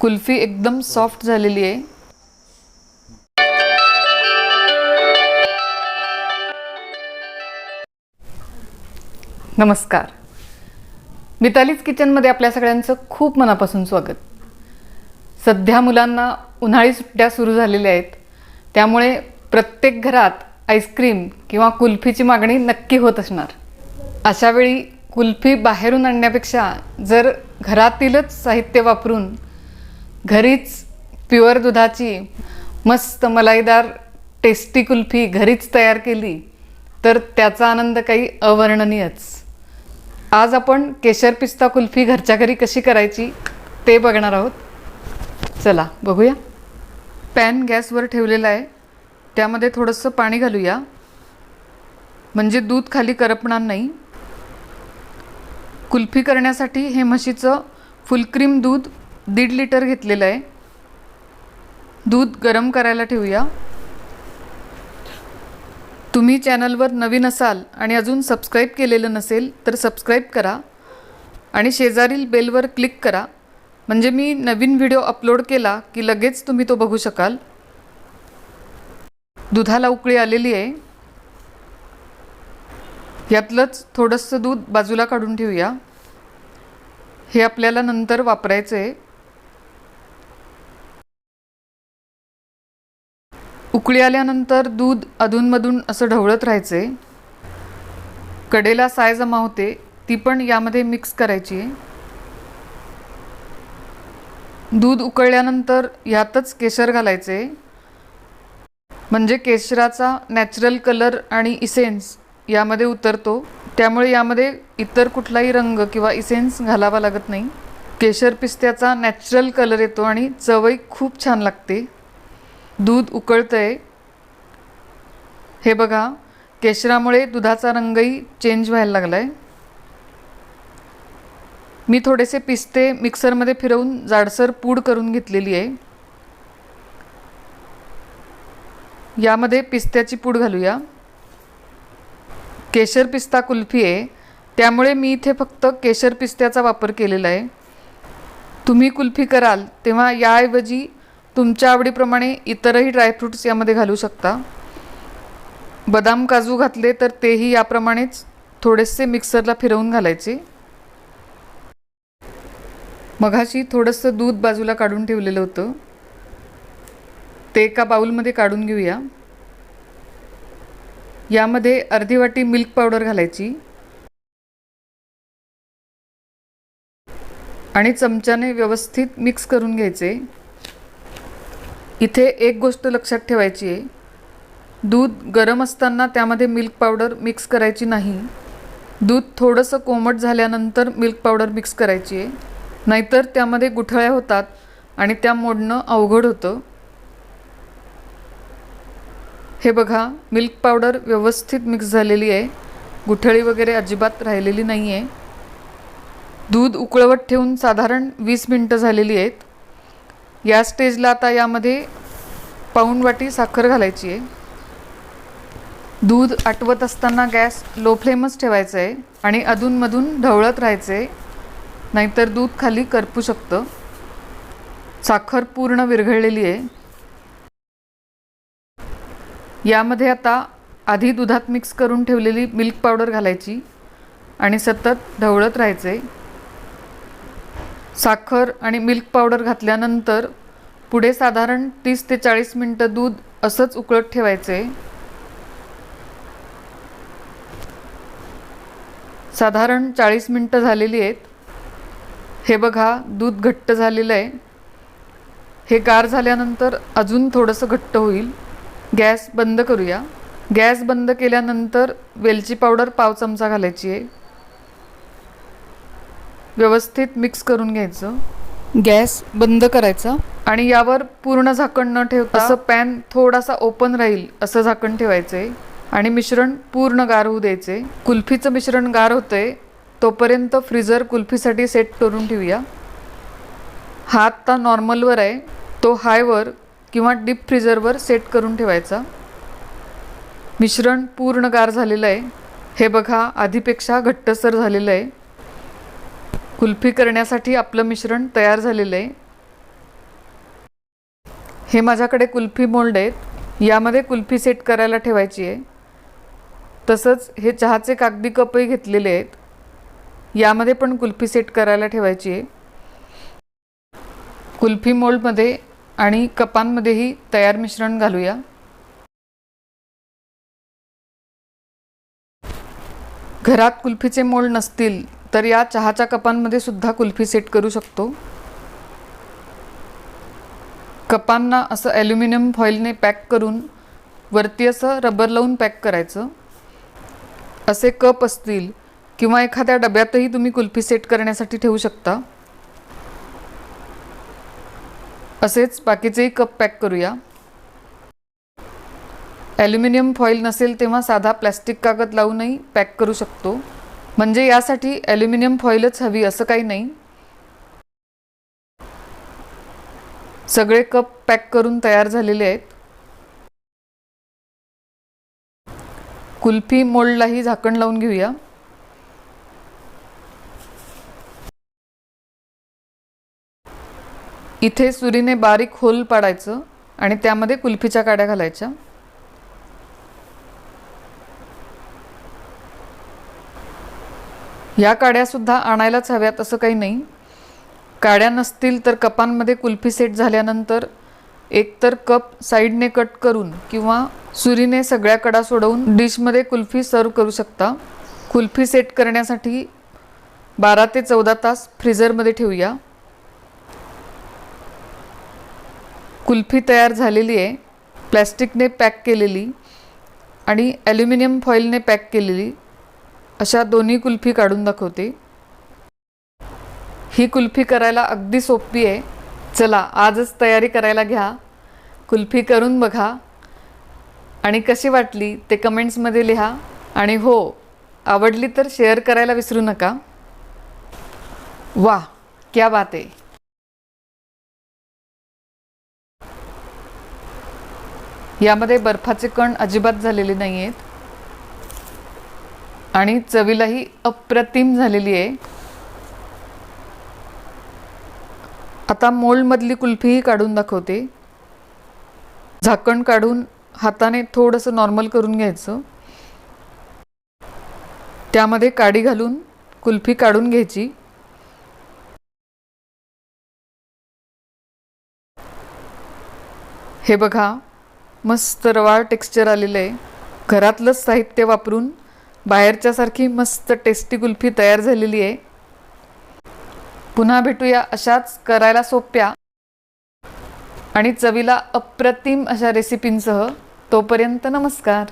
कुल्फी एकदम सॉफ्ट झालेली आहे. नमस्कार. मितालीज किचनमध्ये आपल्या सगळ्यांचं खूप मनापासून स्वागत. सध्या मुलांना उन्हाळी सुट्ट्या सुरू झालेल्या आहेत. त्यामुळे प्रत्येक घरात आईस्क्रीम किंवा कुल्फीची मागणी नक्की होत असणार. अशावेळी कुल्फी बाहेरून आणण्यापेक्षा जर घरातीलच साहित्य वापरून घरीच प्युअर दुधाची मस्त मलाईदार टेस्टी कुल्फी घरीच तयार केली तर त्याचा आनंद काही अवर्णनीयच. आज आपण केशर पिस्ता कुल्फी घरच्या घरी कशी करायची ते बघणार आहोत. चला बघूया. पॅन गॅसवर ठेवलेला आहे. त्यामध्ये थोडंसं पाणी घालूया. म्हणजे दूध खाली करपणार नाही. कुल्फी करण्यासाठी हे म्हशीचं फुलक्रीम दूध दीड लिटर घेतलेलं आहे. दूध गरम करायला ठेवूया. तुम्ही चॅनलवर नवीन असाल आणि अजून सबस्क्राईब केलेलं नसेल तर सबस्क्राईब करा आणि शेजारील बेलवर क्लिक करा. म्हणजे मी नवीन व्हिडिओ अपलोड केला की लगेच तुम्ही तो बघू शकाल. दुधाला उकळी आलेली आहे. यातलंच थोडंसं दूध बाजूला काढून ठेवूया. हे आपल्याला नंतर वापरायचं आहे उकळी आल्यानंतर दूध अधूनमधून असं ढवळत राहायचे. कडेला साय जमा होते ती पण यामध्ये मिक्स करायची. आहे दूध उकळल्यानंतर यातच केशर घालायचे. म्हणजे केशराचा नॅचरल कलर आणि इसेन्स यामध्ये उतरतो. त्यामुळे यामध्ये इतर कुठलाही रंग किंवा इसेन्स घालावा लागत नाही. केशर पिस्त्याचा नॅचरल कलर येतो आणि चवही खूप छान लागते. दूध उकळतंय. हे बघा केशरामुळे दुधाचा रंगही चेंज व्हायला लागला आहे मी थोडेसे पिस्ते मिक्सरमध्ये फिरवून जाडसर पूड करून घेतलेली आहे. यामध्ये पिस्त्याची पूड घालूया. केशर पिस्ता कुल्फी आहे. त्यामुळे मी इथे फक्त केशर पिस्त्याचा वापर केलेला आहे. तुम्ही कुल्फी कराल तेव्हा याऐवजी तुमच्या आवडीप्रमाणे इतरही ड्रायफ्रूट्स यामध्ये घालू शकता. बदाम काजू घातले तर तेही याप्रमाणेच थोडेसे मिक्सरला फिरवून घालायचे. मघाशी थोडंसं दूध बाजूला काढून ठेवलेलं होतं. ते एका बाऊलमध्ये काढून घेऊया. यामध्ये अर्धी वाटी मिल्क पावडर घालायची. आणि चमच्याने व्यवस्थित मिक्स करून घ्यायचे. इथे एक गोष्ट लक्षात ठेवायची आहे. दूध गरम असताना त्यामध्ये मिल्क पावडर मिक्स करायची नाही. दूध थोडंसं कोमट झाल्यानंतर मिल्क पावडर मिक्स करायची आहे. नाहीतर त्यामध्ये गुठळ्या होतात आणि त्या मोडणं अवघड होतं. हे बघा मिल्क पावडर व्यवस्थित मिक्स झालेली आहे. गुठळी वगैरे अजिबात राहिलेली नाही आहे दूध उकळवत ठेवून साधारण वीस मिनटं झालेली आहेत. या स्टेजला आता यामध्ये पाऊण वाटी साखर घालायची आहे. दूध आटवत असताना गॅस लो फ्लेमच ठेवायचं आहे आणि अधूनमधून ढवळत राहायचं आहे. नाहीतर दूध खाली करपू शकतं. साखर पूर्ण विरघळलेली आहे. यामध्ये आता आधी दुधात मिक्स करून ठेवलेली मिल्क पावडर घालायची आणि सतत ढवळत राहायचे साखर आणि मिल्क पावडर घातल्यानंतर पुढे साधारण तीस ते चाळीस मिनटं दूध असंच उकळत ठेवायचे. साधारण चाळीस मिनटं झालेली आहेत. हे बघा दूध घट्ट झालेलं आहे. हे गार झाल्यानंतर अजून थोडंसं घट्ट होईल. गॅस बंद करूया. गॅस बंद केल्यानंतर वेलची पावडर पाव चमचा घालायची आहे. व्यवस्थित मिक्स करून घ्यायचं. गॅस बंद करायचा. आणि यावर पूर्ण झाकण न ठेवता असं पॅन थोडासा ओपन राहील असं झाकण ठेवायचं आहे आणि मिश्रण पूर्ण गार होऊ द्यायचे कुल्फीचं मिश्रण गार होतंय तोपर्यंत फ्रीजर कुल्फीसाठी सेट करून ठेवूया. हा आत्ता नॉर्मलवर आहे. तो हायवर किंवा डीप फ्रीजरवर सेट करून ठेवायचा. मिश्रण पूर्ण गार झालेलं आहे. हे बघा आधीपेक्षा घट्टसर झालेलं आहे. कुल्फी करण्यासाठी आपलं मिश्रण तयार झालेलं आहे. हे माझ्याकडे कुल्फी मोल्ड आहेत. यामध्ये कुल्फी सेट करायला ठेवायची आहे. तसंच हे चहाचे कागदी कपही घेतलेले आहेत. यामध्ये पण कुल्फी सेट करायला ठेवायची आहे. कुल्फी मोल्डमध्ये आणि कपांमध्येही तयार मिश्रण घालूया. घरात कुल्फीचे मोल्ड नसतील तर या चहाच्या कपांमध्ये सुद्धा कुल्फी सेट करू शकतो. कपांना असं ॲल्युमिनियम फॉईलने पॅक करून वरती असं रबर लावून पॅक करायचं. असे कप असतील किंवा एखाद्या डब्यातही तुम्ही कुल्फी सेट करण्यासाठी ठेवू शकता. असेच बाकीचेही कप पॅक करूया. ॲल्युमिनियम फॉईल नसेल तेव्हा साधा प्लॅस्टिक कागद लावूनही पॅक करू शकतो. म्हणजे यासाठी ॲल्युमिनियम फॉईलच हवी असं काही नाही. सगळे कप पॅक करून तयार झालेले आहेत. कुल्फी मोल्डलाही झाकण लावून घेऊया. इथे सुरीने बारीक होल पाडायचं आणि त्यामध्ये कुल्फीच्या काड्या घालायच्या. या काड्यासुद्धा आणायलाच हव्यात असं काही नाही. काड्या नसतील तर कपांमध्ये कुल्फी सेट झाल्यानंतर एकतर कप साईडने कट करून किंवा सुरीने सगळ्या कडा सोडवून डिशमध्ये कुल्फी सर्व करू शकता. कुल्फी सेट करण्यासाठी बारा ते चौदा तास फ्रीझरमध्ये ठेवूया. कुल्फी तयार झालेली आहे. प्लॅस्टिकने पॅक केलेली आणि ॲल्युमिनियम फॉईलने पॅक केलेली. अशा दोन्ही कुल्फी काढून दाखवते. ही कुल्फी करायला अगदी सोपी आहे. चला आजच तयारी करायला घ्या. कुल्फी करून बघा. आणि कशी वाटली ते कमेंट्समध्ये लिहा. आणि हो आवडली तर शेअर करायला विसरू नका. वा क्या बात आहे. यामध्ये बर्फाचे कण अजिबात झालेले नाही आहेत आणि चवीलाही अप्रतिम झालेली आहे. आता मोल्डमधली कुल्फीही काढून दाखवते. झाकण काढून हाताने थोडंसं नॉर्मल करून घ्यायचं. त्यामध्ये काडी घालून कुल्फी काढून घ्यायची. हे बघा मस्त रवाळ टेक्स्चर आलेलं आहे. घरातलंच साहित्य वापरून बाहेरच्यासारखी मस्त टेस्टी कुल्फी तयार झालेली आहे. पुन्हा भेटूया अशाच करायला सोप्या आणि चवीला अप्रतिम अशा रेसिपींसह तोपर्यंत नमस्कार.